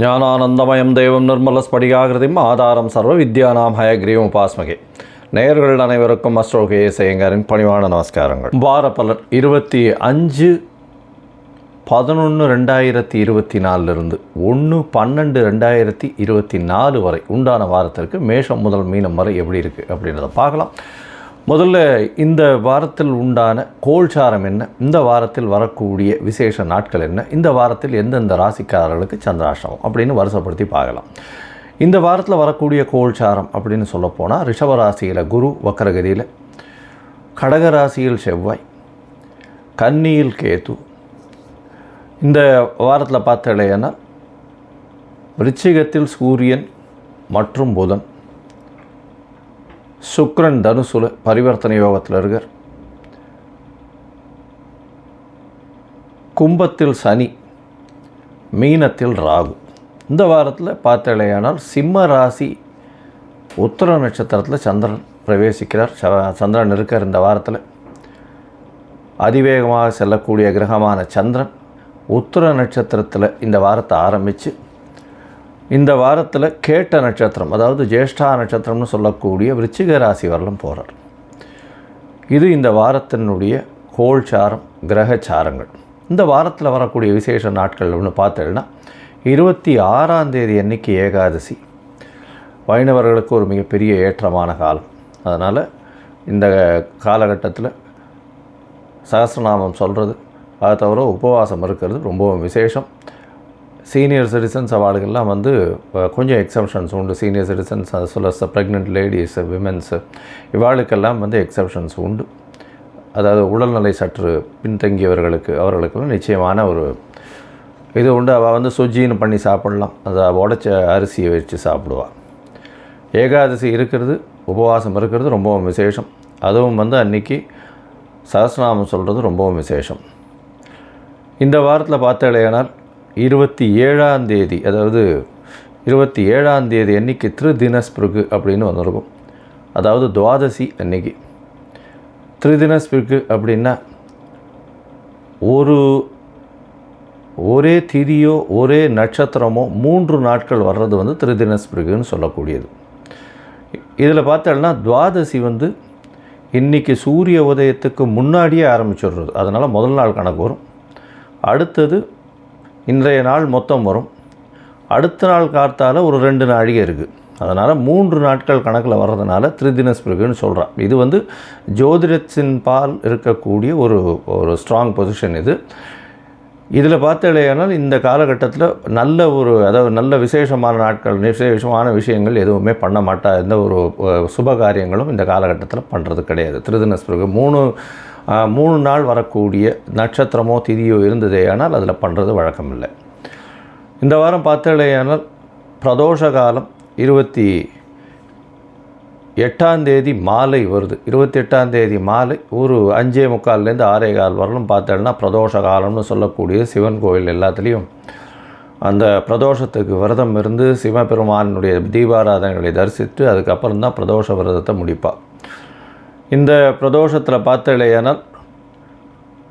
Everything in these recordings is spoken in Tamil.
ஞானானந்தமயம் தெய்வம் நிர்மலஸ்படிகாகிருதிம் ஆதாரம் சர்வ வித்யானாம் ஹயக்ரீவம் உபாஸ்மகே. நேயர்கள் அனைவருக்கும் அஸ்ட்ரோகே செய்யங்காரின் பணிவான நமஸ்காரங்கள். வார பலர் இருபத்தி அஞ்சு பதினொன்று ரெண்டாயிரத்தி இருபத்தி நாலுலேருந்து ஒன்று பன்னெண்டு ரெண்டாயிரத்தி இருபத்தி நாலு வரை உண்டான வாரத்திற்கு மேஷம் முதல் மீனம் வரை எப்படி இருக்குது அப்படின்றத பார்க்கலாம். முதல்ல இந்த வாரத்தில் உண்டான கோல்சாரம் என்ன? இந்த வாரத்தில் வரக்கூடிய விசேஷ நாட்கள் என்ன? இந்த வாரத்தில் எந்தெந்த ராசிக்காரர்களுக்கு சந்திராஷ்டமம்? அப்படின்னு வருஷப்படுத்தி பார்க்கலாம். இந்த வாரத்தில் வரக்கூடிய கோல்சாரம் அப்படின்னு சொல்லப்போனால் ரிஷபராசியில் குரு வக்கரகதியில் கடகராசியில் செவ்வாய் கன்னியில் கேது. இந்த வாரத்தில் பார்த்தலைன்னா விருச்சிகத்தில் சூரியன் மற்றும் புதன். சுக்ரன் தனுசுல பரிவர்த்தனை யோகத்தில் இருக்கார். கும்பத்தில் சனி மீனத்தில் ராகு. இந்த வாரத்தில் பார்த்தலையானால் சிம்ம ராசி உத்தர நட்சத்திரத்தில் சந்திரன் பிரவேசிக்கிறார். ச- சந்திரன் இருக்கார் இந்த வாரத்தில். அதிவேகமாக செல்லக்கூடிய கிரகமான சந்திரன் உத்தர நட்சத்திரத்தில் இந்த வாரத்தை ஆரம்பித்து இந்த வாரத்தில் கேட்ட நட்சத்திரம் அதாவது ஜேஷ்டா நட்சத்திரம்னு சொல்லக்கூடிய விருச்சிக ராசி வரலும் போகிறார் இது இந்த வாரத்தினுடைய கோல்சாரம் கிரகச்சாரங்கள் இந்த வாரத்தில் வரக்கூடிய விசேஷ நாட்கள் அப்படின்னு பார்த்தேன்னா இருபத்தி ஆறாம் தேதி அன்னைக்கு ஏகாதசி. வைணவர்களுக்கு ஒரு மிகப்பெரிய ஏற்றமான காலம். அதனால் இந்த காலகட்டத்தில் சகசிரநாமம் சொல்கிறது அதை தவிர உபவாசம் இருக்கிறது ரொம்பவும் விசேஷம். சீனியர் சிட்டிசன்ஸ் அவார்டுகள்லாம் வந்து கொஞ்சம் எக்ஸப்ஷன்ஸ் உண்டு. சீனியர் சிட்டிசன்ஸ் அது சொல்ல ப்ரெக்னென்ட் லேடிஸ் விமென்ஸு இவாளுக்கெல்லாம் வந்து எக்ஸப்ஷன்ஸ் உண்டு. அதாவது உடல்நிலை சற்று பின்தங்கியவர்களுக்கு அவர்களுக்கெல்லாம் நிச்சயமான ஒரு இது உண்டு. அவள் வந்து சுஜின்னு பண்ணி சாப்பிடலாம். அதை உடச்ச அரிசியை வச்சு சாப்பிடுவாள் ஏகாதசி இருக்கிறது உபவாசம் இருக்கிறது ரொம்பவும் விசேஷம். அதுவும் வந்து அன்னைக்கு சஹஸ்ரநாமம் சொல்கிறது ரொம்பவும் விசேஷம். இந்த வாரத்தில் பார்த்தாலேயானால் இருபத்தி ஏழாம் தேதி அதாவது இருபத்தி ஏழாம் தேதி அன்னைக்கு திருதினஸ்பிருகு அப்படின்னு வந்திருக்கும் அதாவது துவாதசி அன்னைக்கு. திருதினஸ்பிருகு அப்படின்னா ஒரு ஒரே திதியோ ஒரே நட்சத்திரமோ மூன்று நாட்கள் வர்றது வந்து திருதினஸ்பிருகுன்னு சொல்லக்கூடியது. இதில் பார்த்தோம்னா துவாதசி வந்து இன்றைக்கி சூரிய உதயத்துக்கு முன்னாடியே ஆரம்பிச்சிடுறது. அதனால் முதல் நாள் கணக்கு வரும். அடுத்தது இன்றைய நாள் மொத்தம் வரும். அடுத்த நாள் காத்தால் ஒரு ரெண்டு நாழிகை இருக்குது அதனால் மூன்று நாட்கள் கணக்கில் வர்றதுனால திருதினஸ்பிருகுன்னு சொல்கிறான் இது வந்து ஜோதிடத்தின் பால் இருக்கக்கூடிய ஒரு ஒரு ஸ்ட்ராங் பொசிஷன் இது. இதில் பார்த்தலையானால் இந்த காலகட்டத்தில் நல்ல ஒரு அதாவது நல்ல விசேஷமான நாட்கள் விசேஷமான விஷயங்கள் எதுவுமே பண்ண மாட்டா. எந்த ஒரு சுப காரியங்களும் இந்த காலகட்டத்தில் பண்ணுறது கிடையாது. திருதினஸ்பிறகு மூணு மூணு நாள் வரக்கூடிய நட்சத்திரமோ திதியோ இருந்ததே ஆனால் அதில் பண்ணுறது வழக்கம் இல்லை இந்த வாரம் பார்த்தலையானால் பிரதோஷ காலம் இருபத்தி எட்டாம் தேதி மாலை வருது. இருபத்தி எட்டாம் தேதி மாலை ஒரு அஞ்சே முக்கால்லேருந்து ஆறே கால் வரலும் பார்த்தோம்னா பிரதோஷ காலம்னு சொல்லக்கூடிய சிவன் கோயில் எல்லாத்துலேயும் அந்த பிரதோஷத்துக்கு விரதம் இருந்து சிவபெருமானுடைய தீபாராதனைகளை தரிசித்து அதுக்கப்புறம் தான் பிரதோஷ விரதத்தை முடிப்பாள் இந்த பிரதோஷத்தில் பார்த்தலையானால்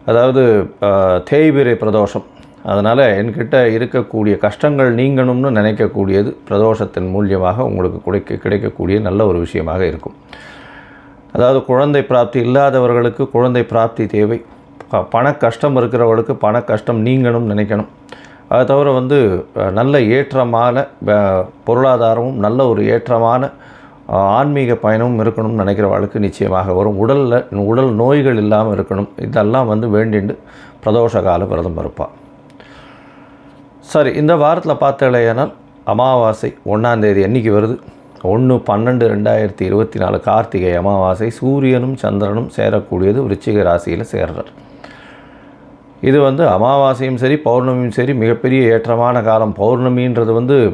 அதாவது தேய்பிரை பிரதோஷம். அதனால் என்கிட்ட இருக்கக்கூடிய கஷ்டங்கள் நீங்கணும்னு நினைக்கக்கூடியது பிரதோஷத்தின் மூலியமாக உங்களுக்கு கிடைக்க கிடைக்கக்கூடிய நல்ல ஒரு விஷயமாக இருக்கும். அதாவது குழந்தை பிராப்தி இல்லாதவர்களுக்கு குழந்தை பிராப்தி தேவை. பண கஷ்டம் இருக்கிறவர்களுக்கு பண கஷ்டம் நீங்கணும்னு நினைக்கணும். அது தவிர வந்து நல்ல ஏற்றமான பொருளாதாரமும் நல்ல ஒரு ஏற்றமான ஆன்மீக பயணமும் இருக்கணும்னு நினைக்கிற நினைக்கிறவர்களுக்கு நிச்சயமாக வரும். உடலில் உடல் நோய்கள் இல்லாமல் இருக்கணும். இதெல்லாம் வந்து வேண்டிண்டு பிரதோஷ கால விரதம் இருப்பாள் சரி இந்த வாரத்தில் பார்த்தலையானால் அமாவாசை ஒன்றாந்தேதி என்றைக்கு வருது. ஒன்று பன்னெண்டு ரெண்டாயிரத்தி இருபத்தி நாலு கார்த்திகை அமாவாசை. சூரியனும் சந்திரனும் சேரக்கூடியது விருச்சிக ராசியில் சேர்றார். இது வந்து அமாவாசையும் சரி பௌர்ணமியும் சரி மிகப்பெரிய ஏற்றமான காலம். பௌர்ணமின்றது வந்து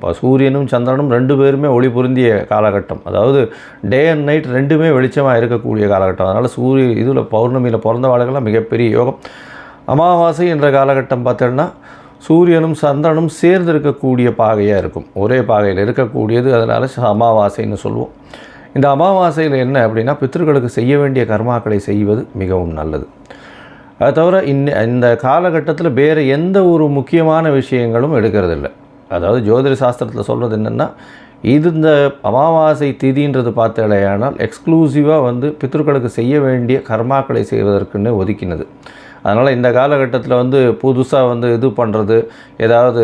ப- சூரியனும் சந்திரனும் ரெண்டு பேருமே ஒளி பொருந்திய காலகட்டம். அதாவது டே அண்ட் நைட் ரெண்டுமே வெளிச்சமாக இருக்கக்கூடிய காலகட்டம். அதனால் சூரிய இதில் பௌர்ணமியில் பிறந்தவாளுக்கெல்லாம் மிகப்பெரிய யோகம். அமாவாசை என்ற காலகட்டம் பார்த்தோன்னா சூரியனும் சந்திரனும் சேர்ந்து இருக்கக்கூடிய பாகையாக இருக்கும். ஒரே பாகையில் இருக்கக்கூடியது அதனால் அமாவாசைன்னு சொல்லுவோம். இந்த அமாவாசையில் என்ன அப்படின்னா பித்ருக்களுக்கு செய்ய வேண்டிய கர்மாக்களை செய்வது மிகவும் நல்லது. அது தவிர இன்ன இந்த காலகட்டத்தில் வேறு எந்த ஒரு முக்கியமான விஷயங்களும் எடுக்கிறதில்ல. அதாவது ஜோதிட சாஸ்திரத்தில் சொல்கிறது என்னென்னா இது இந்த அமாவாசை திதின்றது பார்த்தாலேயானால் எக்ஸ்க்ளூசிவாக வந்து பித்ருக்களுக்கு செய்ய வேண்டிய கர்மாக்களை செய்வதற்குன்னு ஒதுக்கினது. அதனால் இந்த காலகட்டத்தில் வந்து புதுசாக வந்து இது பண்ணுறது ஏதாவது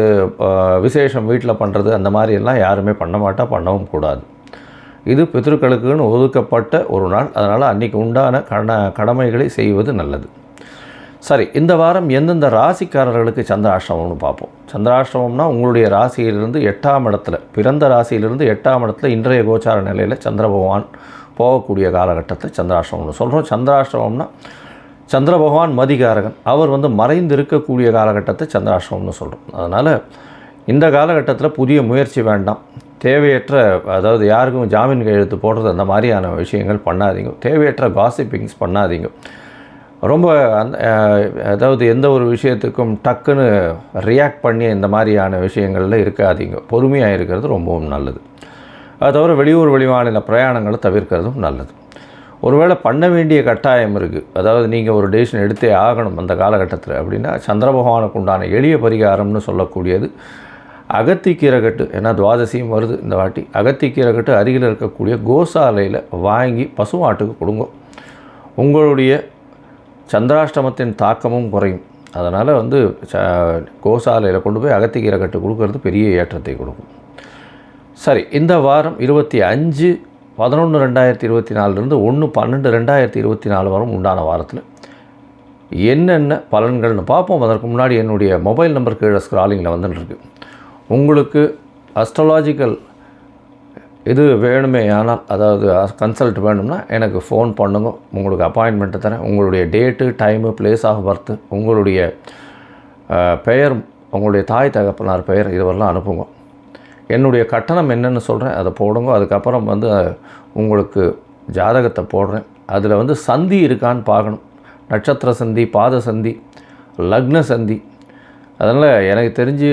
விசேஷம் வீட்டில் பண்ணுறது அந்த மாதிரி எல்லாம் யாருமே பண்ண மாட்டா பண்ணவும் கூடாது. இது பித்ருக்களுக்குன்னு ஒதுக்கப்பட்ட ஒரு நாள். அதனால் அன்றைக்கி உண்டான கட கடமைகளை செய்வது நல்லது. சரி இந்த வாரம் எந்தெந்த ராசிக்காரர்களுக்கு சந்திராஷ்டமம்னு பார்ப்போம். சந்திராஷ்டமம்னா உங்களுடைய ராசியிலிருந்து எட்டாம் இடத்துல பிறந்த ராசியிலிருந்து எட்டாம் இடத்துல இன்றைய கோச்சார நிலையில் சந்திர பகவான் போகக்கூடிய காலகட்டத்தை சந்திராஷ்டமம்னு சொல்கிறோம் சந்திராஷ்டமம்னா சந்திர பகவான் மதிகாரகன் அவர் வந்து மறைந்து இருக்கக்கூடிய காலகட்டத்தை சந்திராஷ்டமம்னு சொல்கிறோம் அதனால் இந்த காலகட்டத்தில் புதிய முயற்சி வேண்டாம். தேவையற்ற அதாவது யாருக்கும் ஜாமீன் கையெழுத்து போடுறது அந்த மாதிரியான விஷயங்கள் பண்ணாதீங்க. தேவையற்ற காசிப்பிங்ஸ் பண்ணாதீங்க. ரொம்ப அந் அதாவது எந்த ஒரு விஷயத்துக்கும் டக்குன்னு ரியாக்ட் பண்ணி இந்த மாதிரியான விஷயங்களில் இருக்காதீங்க. பொறுமையாக இருக்கிறது ரொம்பவும் நல்லது. அது தவிர வெளியூர் வெளிமாநில பிரயாணங்களை தவிர்க்கிறதும் நல்லது. ஒருவேளை பண்ண வேண்டிய கட்டாயம் இருக்குது அதாவது நீங்கள் ஒரு டெசிஷன் எடுத்தே ஆகணும் அந்த காலகட்டத்தில் அப்படின்னா சந்திர பகவானுக்கு உண்டான எளிய பரிகாரம்னு சொல்லக்கூடியது அகத்திக்கீரகட்டு ஏன்னா துவாதசியும் வருது இந்த வாட்டி அகத்திக்கீரகட்டு அருகில் இருக்கக்கூடிய கோசாலையில் வாங்கி பசுமாட்டுக்கு கொடுங்க. உங்களுடைய சந்திராஷ்டமத்தின் தாக்கமும் குறையும். அதனால் வந்து ச கோசாலையில் கொண்டு போய் அகத்திக்கீரை கட்டு கொடுக்கறது பெரிய ஏற்றத்தை கொடுக்கும். சரி இந்த வாரம் இருபத்தி அஞ்சு பதினொன்று ரெண்டாயிரத்தி இருபத்தி நாலுலேருந்து ஒன்று பன்னெண்டு ரெண்டாயிரத்தி இருபத்தி நாலு வாரம் உண்டான வாரத்தில். என்னென்ன பலன்கள்னு பார்ப்போம். அதற்கு முன்னாடி என்னுடைய மொபைல் நம்பர் கீழே ஸ்க்ராலிங்கில் வந்துட்டுருக்கு உங்களுக்கு அஸ்ட்ராலாஜிக்கல் இது வேணுமே ஆனால் அதாவது கன்சல்ட் வேணும்னா எனக்கு ஃபோன் பண்ணுங்க. உங்களுக்கு அப்பாயின்மெண்ட்டு தரேன். உங்களுடைய date time place of birth உங்களுடைய பெயர் உங்களுடைய தாய் தகப்பனார் பெயர் இதுவரெல்லாம் அனுப்புங்க. என்னுடைய கட்டணம் என்னென்னு சொல்கிறேன் அதை போடுங்க. அதுக்கப்புறம் வந்து உங்களுக்கு ஜாதகத்தை போடுறேன். அதில் வந்து சந்தி இருக்கான்னு பார்க்கணும். நட்சத்திர சந்தி பாத சந்தி லக்ன சந்தி. அதனால் எனக்கு தெரிஞ்சு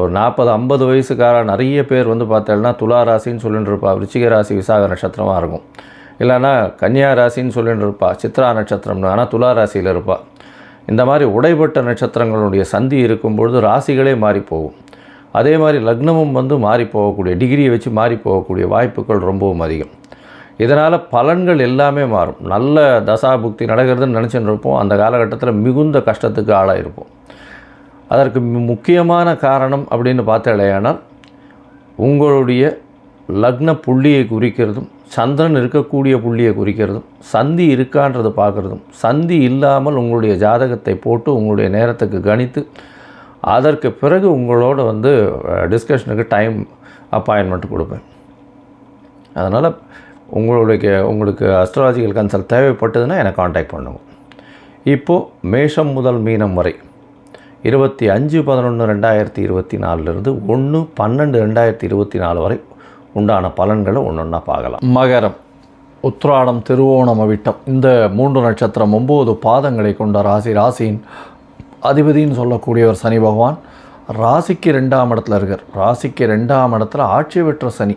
ஒரு நாற்பது ஐம்பது வயசுக்கார நிறைய பேர் வந்து பார்த்தேன்னா துலா ராசின்னு சொல்லிட்டு இருப்பா விருச்சிக ராசி விசாக நட்சத்திரமாக இருக்கும். இல்லைன்னா கன்னியா ராசின்னு சொல்லிட்டு இருப்பா சித்ரா நட்சத்திரம்னு ஆனால் துலா ராசியில் இருப்பா. இந்த மாதிரி உடைப்பட்ட நட்சத்திரங்களுடைய சந்தி இருக்கும்பொழுது ராசிகளே மாறி போகும். அதே மாதிரி லக்னமும் வந்து மாறி போகக்கூடிய டிகிரியை வச்சு மாறி போகக்கூடிய வாய்ப்புகள் ரொம்பவும் அதிகம். இதனால் பலன்கள் எல்லாமே மாறும். நல்ல தசாபுக்தி நடக்கிறதுன்னு நினச்சின்னு இருப்போம். அந்த காலகட்டத்தில் மிகுந்த கஷ்டத்துக்கு ஆளாக இருப்போம் அதற்கு முக்கியமான காரணம் அப்படின்னு பார்த்தாலேயானால் உங்களுடைய லக்ன புள்ளியை குறிக்கிறதும் சந்திரன் இருக்கக்கூடிய புள்ளியை குறிக்கிறதும் சந்தி இருக்கான்றது பார்க்குறதும் சந்தி இல்லாமல் உங்களுடைய ஜாதகத்தை போட்டு உங்களுடைய நேரத்துக்கு கணித்து அதற்கு பிறகு உங்களோட வந்து டிஸ்கஷனுக்கு டைம் அப்பாயின்மெண்ட் கொடுப்பேன். அதனால் உங்களுடைய உங்களுக்கு அஸ்ட்ராலஜிக்கல் கன்சல்ட் தேவைப்பட்டதுன்னா எனக்கு காண்டாக்ட் பண்ணுவோம் இப்போது மேஷம் முதல் மீனம் வரை இருபத்தி அஞ்சு பதினொன்று ரெண்டாயிரத்தி இருபத்தி நாலுலேருந்து ஒன்று பன்னெண்டு ரெண்டாயிரத்தி இருபத்தி நாலு வரை உண்டான பலன்களை ஒன்று ஒன்றா பார்க்கலாம். மகரம் உத்ராடம் திருவோணம் அவிட்டம். இந்த மூன்று நட்சத்திரம் ஒம்பது பாதங்களை கொண்ட ராசி ராசியின் அதிபதின்னு சொல்லக்கூடியவர் சனி பகவான் ராசிக்கு ரெண்டாம் இடத்துல இருக்கார். ராசிக்கு ரெண்டாம் இடத்துல ஆட்சி பெற்ற சனி.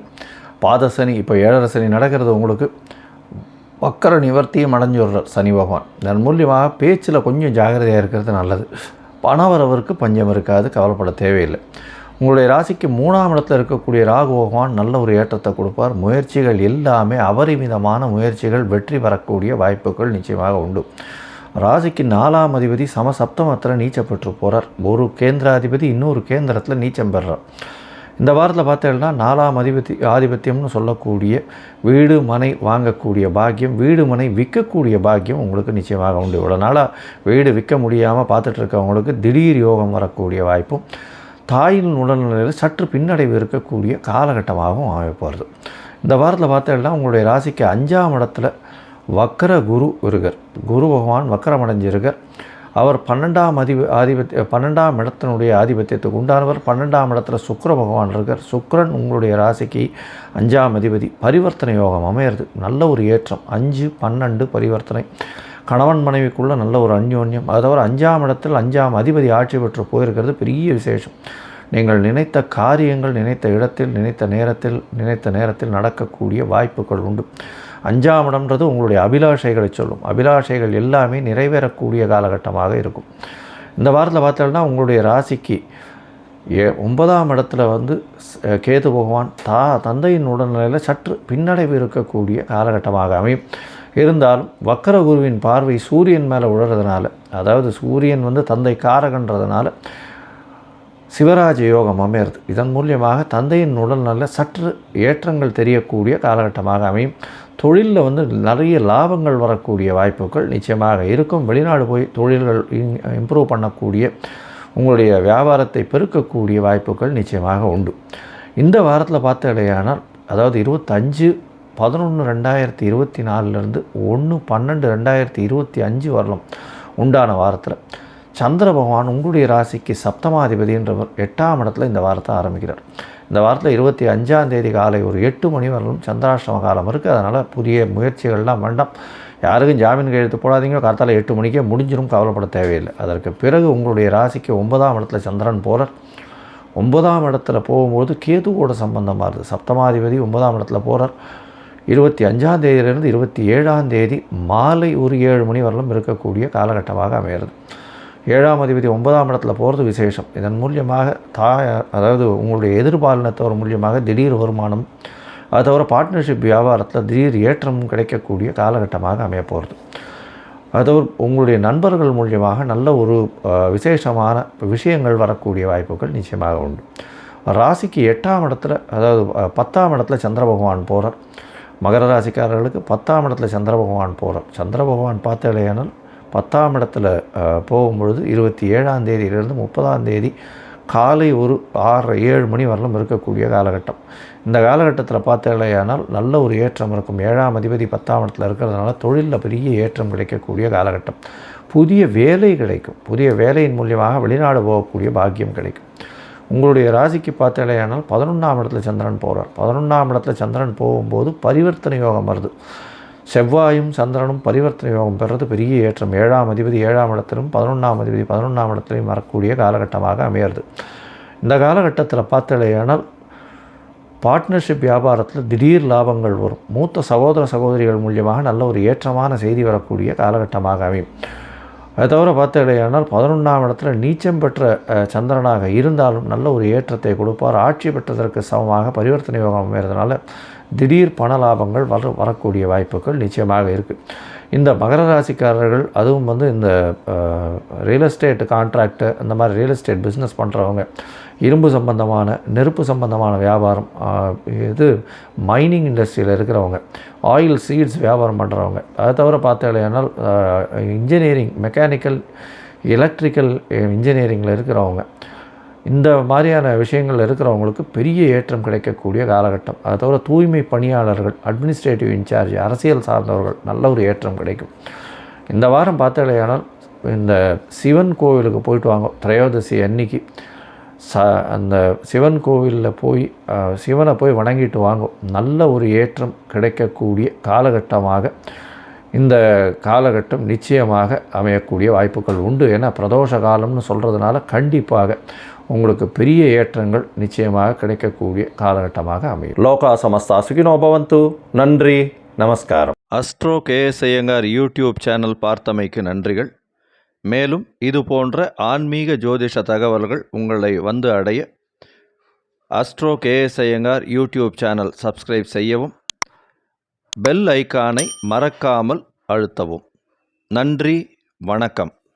பாத சனி இப்போ ஏழரை சனி நடக்கிறது உங்களுக்கு. வக்கர நிவர்த்தியும் அடைஞ்சுடுறார் சனி பகவான். இதன் மூலியமாக பேச்சில் கொஞ்சம் ஜாகிரதையாக இருக்கிறது நல்லது. பணவரவருக்கு பஞ்சம் இருக்காது கவலைப்பட தேவையில்லை. உங்களுடைய ராசிக்கு மூணாம் இடத்துல இருக்கக்கூடிய ராகு பகவான் நல்ல ஒரு ஏற்றத்தை கொடுப்பார். முயற்சிகள் எல்லாமே அபரிமிதமான முயற்சிகள் வெற்றி பெறக்கூடிய வாய்ப்புகள் நிச்சயமாக உண்டு. ராசிக்கு நாலாம் அதிபதி சமசப்தமத்தில் நீச்சப்பட்டு பெற்று போகிறார் ஒரு கேந்திராதிபதி இன்னொரு கேந்திரத்தில் நீச்சம் பெறுறார். இந்த வாரத்தில் பார்த்தீங்கன்னா நாலாம் அதிபத்தி ஆதிபத்தியம்னு சொல்லக்கூடிய வீடு மனை வாங்கக்கூடிய பாக்கியம் வீடு மனை விற்கக்கூடிய பாக்கியம் உங்களுக்கு நிச்சயமாக உண்டு. இவ்வளோ நாளாக வீடு விற்க முடியாமல் பார்த்துட்டு இருக்கவங்களுக்கு திடீர் யோகம் வரக்கூடிய வாய்ப்பும் தாயின் உடல்நிலையில் சற்று பின்னடைவு இருக்கக்கூடிய காலகட்டமாகவும் அமைப்போகிறது இந்த வாரத்தில் பார்த்தீங்கன்னா உங்களுடைய ராசிக்கு அஞ்சாம் இடத்துல வக்கர குரு இருகர் குரு பகவான் வக்கரமடைஞ்சிருக்கார். அவர் பன்னெண்டாம் அதி ஆதிபத்திய பன்னெண்டாம் இடத்தினுடைய ஆதிபத்தியத்துக்கு உண்டானவர். பன்னெண்டாம் இடத்துல சுக்கர பகவான் இருக்கார். சுக்கிரன் உங்களுடைய ராசிக்கு அஞ்சாம் அதிபதி. பரிவர்த்தனை யோகம் அமையிறது. நல்ல ஒரு ஏற்றம். அஞ்சு பன்னெண்டு பரிவர்த்தனை. கணவன் மனைவிக்குள்ள நல்ல ஒரு அந்யோன்யம். அது தவிர அஞ்சாம் இடத்தில் அஞ்சாம் அதிபதி ஆட்சி பெற்று போயிருக்கிறது பெரிய விசேஷம். நீங்கள் நினைத்த காரியங்கள் நினைத்த இடத்தில் நினைத்த நேரத்தில் நினைத்த நேரத்தில் நடக்கக்கூடிய வாய்ப்புகள் உண்டு. அஞ்சாம் இடம்ன்றது உங்களுடைய அபிலாஷைகளை சொல்லும். அபிலாஷைகள் எல்லாமே நிறைவேறக்கூடிய காலகட்டமாக இருக்கும். இந்த வாரத்தில் பார்த்தோம்னா உங்களுடைய ராசிக்கு ஏ ஒன்பதாம் இடத்துல வந்து கேது பகவான் தா தந்தையின் உடல்நிலையில் சற்று பின்னடைவு இருக்கக்கூடிய காலகட்டமாக அமையும். இருந்தாலும் வக்கர குருவின் பார்வை சூரியன் மேலே உழறதுனால அதாவது சூரியன் வந்து தந்தை காரகன்றதுனால சிவராஜ யோகம் அமையிறது. இதன் மூலியமாக தந்தையின் உடல்நல சற்று ஏற்றங்கள் தெரியக்கூடிய காலகட்டமாக அமையும். தொழிலில் வந்து நிறைய லாபங்கள் வரக்கூடிய வாய்ப்புகள் நிச்சயமாக இருக்கும். வெளிநாடு போய் தொழில்கள் இம்ப்ரூவ் பண்ணக்கூடிய உங்களுடைய வியாபாரத்தை பெருக்கக்கூடிய வாய்ப்புகள் நிச்சயமாக உண்டு. இந்த வாரத்தில் பார்த்தடையானால் அதாவது இருபத்தஞ்சு பதினொன்று ரெண்டாயிரத்தி இருபத்தி நாலுலேருந்து ஒன்று பன்னெண்டு ரெண்டாயிரத்தி இருபத்தி அஞ்சு வரலாம் உண்டான வாரத்தில். சந்திர பகவான் உங்களுடைய ராசிக்கு சப்தமாதிபதின்றவர் எட்டாம் இடத்துல இந்த வாரத்தை ஆரம்பிக்கிறார். இந்த வாரத்தில் இருபத்தி அஞ்சாம் தேதி காலை ஒரு எட்டு மணி வரலும் சந்திராஷ்டம காலம் இருக்குது அதனால் புதிய முயற்சிகள்லாம் வேண்டாம். யாருக்கும் ஜாமீன் கையெழுத்து போடாதீங்க. காத்தால எட்டு மணிக்கே முடிஞ்சிடும் கவலைப்பட தேவையில்லை. அதற்கு பிறகு உங்களுடைய ராசிக்கு ஒன்பதாம் இடத்துல சந்திரன் போகிறார் ஒன்பதாம் இடத்துல போகும்போது கேதுவோட சம்பந்தமாக இருக்குது சப்தமாதிபதி ஒன்பதாம் இடத்துல போகிறார் இருபத்தி அஞ்சாம் தேதியிலிருந்து இருபத்தி ஏழாம் தேதி மாலை ஒரு ஏழு மணி வரலும் இருக்கக்கூடிய காலகட்டமாக அமையிறது ஏழாம் அதிபதி ஒன்பதாம் இடத்துல போகிறது விசேஷம். இதன் மூலியமாக தாய் அதாவது உங்களுடைய எதிர்பாலினத்தவர் மூலியமாக திடீர் வருமானம் அது தவிர பார்ட்னர்ஷிப் வியாபாரத்தில் திடீர் ஏற்றமும் கிடைக்கக்கூடிய காலகட்டமாக அமைய போகிறது அது உங்களுடைய நண்பர்கள் மூலியமாக நல்ல ஒரு விசேஷமான விஷயங்கள் வரக்கூடிய வாய்ப்புகள் நிச்சயமாக உண்டு. ராசிக்கு எட்டாம் இடத்துல அதாவது பத்தாம் இடத்துல சந்திர பகவான் போகிறார் மகர ராசிக்காரர்களுக்கு பத்தாம் இடத்துல சந்திர பகவான் போகிறார் சந்திர பகவான் பார்த்தாலேயானால் பத்தாம் இடத்துல போகும்பொழுது இருபத்தி ஏழாம் தேதியிலிருந்து முப்பதாம் தேதி காலை ஒரு ஆறு ஏழு மணி வரலும் இருக்கக்கூடிய காலகட்டம். இந்த காலகட்டத்தில் பார்த்தாலேயானால் நல்ல ஒரு ஏற்றம் இருக்கும். ஏழாம் அதிபதி பத்தாம் இடத்துல இருக்கிறதுனால தொழிலில் பெரிய ஏற்றம் கிடைக்கக்கூடிய காலகட்டம். புதிய வேலை கிடைக்கும். புதிய வேலையின் மூலியமாக வெளிநாடு போகக்கூடிய பாக்கியம் கிடைக்கும். உங்களுடைய ராசிக்கு பார்த்தாலேயானால் பதினொன்றாம் இடத்துல சந்திரன் போகிறார் பதினொன்றாம் இடத்துல சந்திரன் போகும்போது பரிவர்த்தனை யோகம் வருது. செவ்வாயும் சந்திரனும் பரிவர்த்தனை யோகம் பெறுறது பெரிய ஏற்றம். ஏழாம் அதிபதி ஏழாம் இடத்திலும் பதினொன்றாம் அதிபதி பதினொன்றாம் இடத்திலையும் வரக்கூடிய காலகட்டமாக அமையிறது. இந்த காலகட்டத்தில் பார்த்தலையானால் பார்ட்னர்ஷிப் வியாபாரத்தில் திடீர் லாபங்கள் வரும். மூத்த சகோதர சகோதரிகள் மூலியமாக நல்ல ஒரு ஏற்றமான செய்தி வரக்கூடிய காலகட்டமாக அமையும். அதை தவிர பார்த்தாலேயானால் பதினொன்றாம் இடத்துல நீச்சம் பெற்ற சந்திரனாக இருந்தாலும் நல்ல ஒரு ஏற்றத்தை கொடுப்பார். ஆட்சி பெற்றதற்கு சமமாக பரிவர்த்தனை யோகம் அமைகிறதுனால திடீர் பண லாபங்கள் வர வரக்கூடிய வாய்ப்புகள் நிச்சயமாக இருக்குது இந்த மகர ராசிக்காரர்கள் அதுவும் வந்து இந்த ரியல் எஸ்டேட் கான்ட்ராக்டு அந்த மாதிரி ரியல் எஸ்டேட் பிஸ்னஸ் பண்ணுறவங்க இரும்பு சம்பந்தமான நெருப்பு சம்பந்தமான வியாபாரம் இது மைனிங் இண்டஸ்ட்ரியில் இருக்கிறவங்க ஆயில் சீட்ஸ் வியாபாரம் பண்ணுறவங்க அதை தவிர பார்த்தாலேனால் இன்ஜினியரிங் மெக்கானிக்கல் எலக்ட்ரிக்கல் இன்ஜினியரிங்கில் இருக்கிறவங்க இந்த மாதிரியான விஷயங்கள் இருக்கிறவங்களுக்கு பெரிய ஏற்றம் கிடைக்கக்கூடிய காலகட்டம். அதை தவிர தூய்மை பணியாளர்கள் அட்மினிஸ்ட்ரேட்டிவ் இன்சார்ஜ் அரசியல் சார்ந்தவர்கள் நல்ல ஒரு ஏற்றம் கிடைக்கும். இந்த வாரம் பார்த்தாலேயானால் இந்த சிவன் கோவிலுக்கு போயிட்டு வாங்க. திரையோதசி அன்னைக்கு ச அந்த சிவன் கோவிலில் போய் சிவனை போய் வணங்கிட்டு வாங்கும் நல்ல ஒரு ஏற்றம் கிடைக்கக்கூடிய காலகட்டமாக இந்த காலகட்டம் நிச்சயமாக அமையக்கூடிய வாய்ப்புகள் உண்டு. ஏன்னா பிரதோஷ காலம்னு சொல்கிறதுனால கண்டிப்பாக உங்களுக்கு பெரிய ஏற்றங்கள் நிச்சயமாக கிடைக்கக்கூடிய காலகட்டமாக அமையும். லோகா சமஸ்தா சுகினோ பவந்து. நன்றி நமஸ்காரம். Astro KS Iyengar YouTube channel பார்த்தமைக்கு நன்றிகள். மேலும் இது போன்ற ஆன்மீக ஜோதிஷ தகவல்கள் உங்களை வந்து அடைய astro KS Iyengar YouTube channel subscribe செய்யவும் பெல் ஐகானை மறக்காமல் அழுத்தவும். நன்றி வணக்கம்.